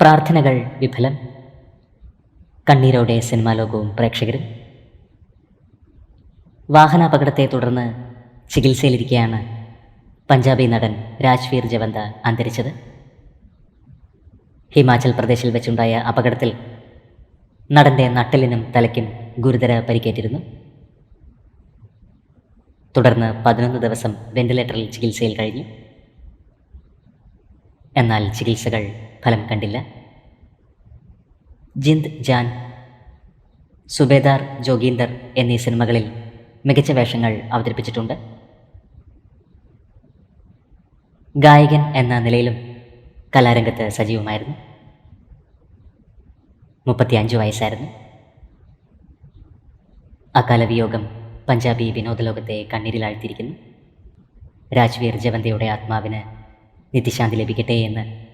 പ്രാർത്ഥനകൾ വിഫലം. കണ്ണീരോടെ സിനിമാ ലോകവും പ്രേക്ഷകരും. വാഹനാപകടത്തെ തുടർന്ന് ചികിത്സയിലിരിക്കെയാണ് പഞ്ചാബി നടൻ രാജ്വീർ ജവന്ത അന്തരിച്ചത്. ഹിമാചൽ പ്രദേശിൽ വെച്ചുണ്ടായ അപകടത്തിൽ നടന്റെ നട്ടലിനും തലയ്ക്കും ഗുരുതര പരിക്കേറ്റിരുന്നു. തുടർന്ന് പതിനൊന്ന് ദിവസം വെന്റിലേറ്ററിൽ ചികിത്സയിൽ കഴിഞ്ഞു. എന്നാൽ ചികിത്സകൾ ഫലം കണ്ടില്ല. ജിന്ദ് ജാൻ സുബേദാർ ജോഗീന്ദർ എന്നീ സിനിമകളിൽ മികച്ച വേഷങ്ങൾ അവതരിപ്പിച്ചിട്ടുണ്ട്. ഗായകൻ എന്ന നിലയിലും കലാരംഗത്ത് സജീവമായിരുന്നു. മുപ്പത്തിയഞ്ച് വയസ്സായിരുന്നു. അകാലവിയോഗം പഞ്ചാബി വിനോദലോകത്തെ കണ്ണീരിലാഴ്ത്തിയിരിക്കുന്നു. രാജ്വീർ ജവന്തയുടെ ആത്മാവിന് നിത്യശാന്തി ലഭിക്കട്ടെ എന്ന്